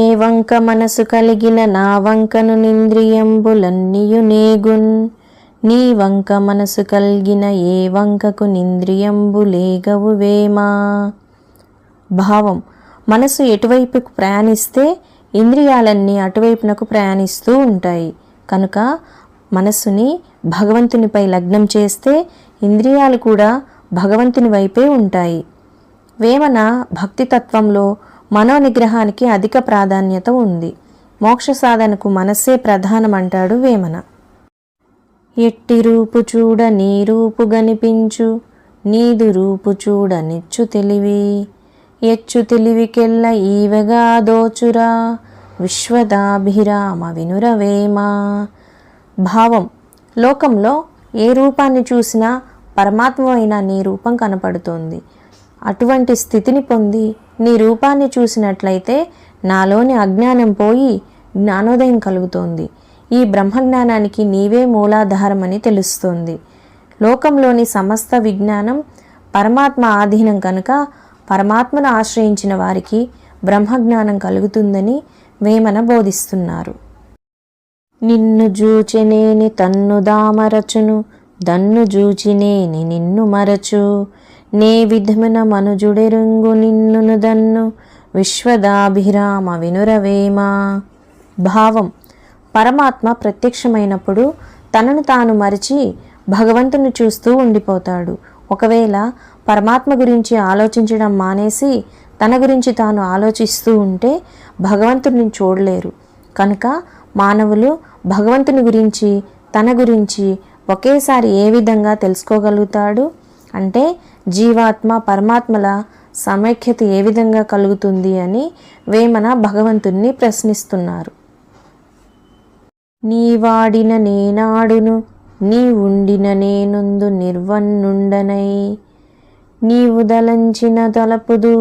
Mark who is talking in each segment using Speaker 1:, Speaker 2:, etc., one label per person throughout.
Speaker 1: ఏ వంక మనసు కలిగిన నా వంకను నింద్రియంబులన్నీయు నేగున్ నీ వంక మనసు కలిగిన ఏ వంకకు నింద్రియంబులేగవు వేమా
Speaker 2: భావం మనసు ఎటువైపుకు ప్రయాణిస్తే ఇంద్రియాలన్నీ అటువైపునకు ప్రయాణిస్తూ ఉంటాయి కనుక మనస్సుని భగవంతునిపై లగ్నం చేస్తే ఇంద్రియాలు కూడా భగవంతుని వైపే ఉంటాయి వేమన భక్తి తత్వంలో మనోనిగ్రహానికి అధిక ప్రాధాన్యత ఉంది మోక్ష సాధనకు మనస్సే ప్రధానమంటాడు వేమన
Speaker 1: ఎట్టి రూపు చూడ నీ రూపు గనిపించు నీదు రూపు చూడ నిచ్చు తెలివి ఎచ్చు తెలివికెల్ల ఈవెగా దోచురా విశ్వదాభిరామ వినురవేమా
Speaker 2: భావం లోకంలో ఏ రూపాన్ని చూసినా పరమాత్మ అయిన నీ రూపం కనపడుతోంది అటువంటి స్థితిని పొంది నీ రూపాన్ని చూసినట్లయితే నాలోని అజ్ఞానం పోయి జ్ఞానోదయం కలుగుతోంది ఈ బ్రహ్మజ్ఞానానికి నీవే మూలాధారమని తెలుస్తోంది లోకంలోని సమస్త విజ్ఞానం పరమాత్మ ఆధీనం కనుక పరమాత్మను ఆశ్రయించిన వారికి బ్రహ్మజ్ఞానం కలుగుతుందని వేమన బోధిస్తున్నారు
Speaker 1: నిన్ను జూచినేని తన్ను దామరచును దన్ను జూచినేని నిన్ను మరచు నే విధమున మనుజుడెరుంగు నిన్నును దన్ను విశ్వదాభిరామ వినురవేమా
Speaker 2: భావం పరమాత్మ ప్రత్యక్షమైనప్పుడు తనను తాను మరిచి భగవంతుని చూస్తూ ఉండిపోతాడు ఒకవేళ పరమాత్మ గురించి ఆలోచించడం మానేసి తన గురించి తాను ఆలోచిస్తూ ఉంటే భగవంతుడిని చూడలేరు కనుక మానవులు భగవంతుని గురించి తన గురించి ఒకేసారి ఏ విధంగా తెలుసుకోగలుగుతాడు అంటే జీవాత్మ పరమాత్మల సమైక్యత ఏ విధంగా కలుగుతుంది అని వేమన భగవంతుణ్ణి ప్రశ్నిస్తున్నారు
Speaker 1: నీ వాడిన నేనాడును నీ ఉండిన నేనుందు నిర్వన్నుండనై నీవు దలంచిన తలపుదు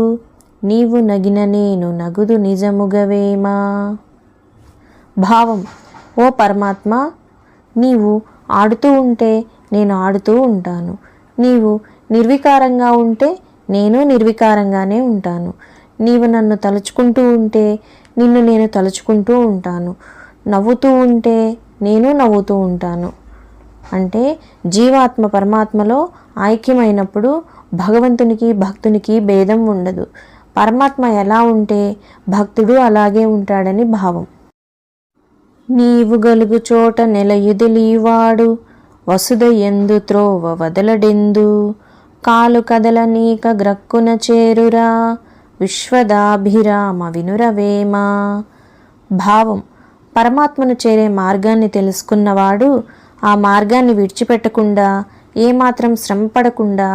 Speaker 1: నీవు నగిన నేను నగుదు నిజముగవేమా
Speaker 2: భావం ఓ పరమాత్మ నీవు ఆడుతూ ఉంటే నేను ఆడుతూ ఉంటాను నీవు నిర్వికారంగా ఉంటే నేను నిర్వికారంగానే ఉంటాను నీవు నన్ను తలుచుకుంటూ ఉంటే నిన్ను నేను తలుచుకుంటూ ఉంటాను నవ్వుతూ ఉంటే నేను నవ్వుతూ ఉంటాను అంటే జీవాత్మ పరమాత్మలో ఐక్యమైనప్పుడు భగవంతునికి భక్తునికి భేదం ఉండదు పరమాత్మ ఎలా ఉంటే భక్తుడు అలాగే ఉంటాడని భావం
Speaker 1: నీవు గలుగు చోట వసుద ఎందు త్రోవ వదలడెందు కాలు కదలనీక గ్రక్కున చేరురా విశ్వదాభిరామ వినురవేమ
Speaker 2: భావం పరమాత్మను చేరే మార్గాన్ని తెలుసుకున్నవాడు ఆ మార్గాన్ని విడిచిపెట్టకుండా ఏమాత్రం శ్రమ పడకుండా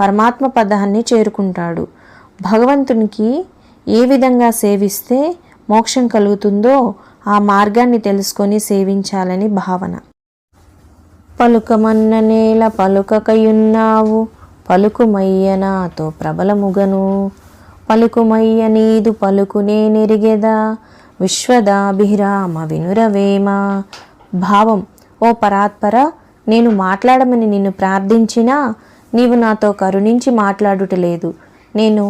Speaker 2: పరమాత్మ పదాన్ని చేరుకుంటాడు భగవంతునికి ఏ విధంగా సేవిస్తే మోక్షం కలుగుతుందో ఆ మార్గాన్ని తెలుసుకొని సేవించాలని భావన
Speaker 1: పలుకమన్న నేల పలుకకయున్నావు పలుకుమయ్య నాతో ప్రబలముగను పలుకుమయ్య నీదు పలుకునే నెరిగెదా విశ్వదాభిరామ వినురవేమ
Speaker 2: భావం ఓ పరాత్పర నేను మాట్లాడమని నిన్ను ప్రార్థించినా నీవు నాతో కరుణించి మాట్లాడుటలేదు నేను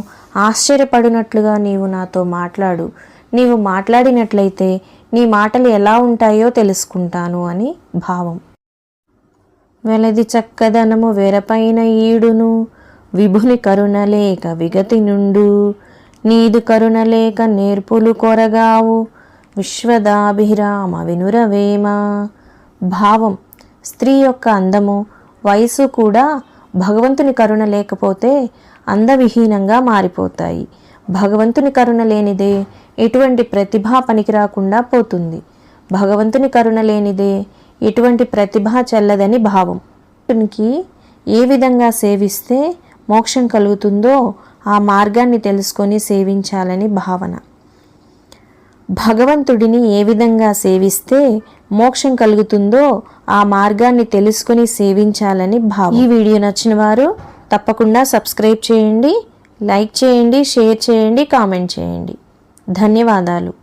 Speaker 2: ఆశ్చర్యపడినట్లుగా నీవు నాతో మాట్లాడు నీవు మాట్లాడినట్లయితే నీ మాటలు ఎలా ఉంటాయో తెలుసుకుంటాను అని భావం
Speaker 1: వెలది చక్కదనము వెరపైన ఈడును విభుని కరుణలేక విగతి నుండు నీదు కరుణలేక నేర్పులు కొరగావు విశ్వదాభిరామ వినురవేమ
Speaker 2: భావం స్త్రీ యొక్క అందము వయసు కూడా భగవంతుని కరుణ లేకపోతే అందవిహీనంగా మారిపోతాయి భగవంతుని కరుణ లేనిదే ఎటువంటి ప్రతిభ పనికిరాకుండా పోతుంది భగవంతుని కరుణ లేనిదే ఎటువంటి ప్రతిభ చెల్లదని భావం ఏ విధంగా సేవిస్తే మోక్షం కలుగుతుందో ఆ మార్గాన్ని తెలుసుకొని సేవించాలని భావన భగవంతుడిని ఏ విధంగా సేవిస్తే మోక్షం కలుగుతుందో ఆ మార్గాన్ని తెలుసుకొని సేవించాలని భావం ఈ వీడియో నచ్చిన వారు తప్పకుండా సబ్స్క్రైబ్ చేయండి లైక్ చేయండి షేర్ చేయండి కామెంట్ చేయండి ధన్యవాదాలు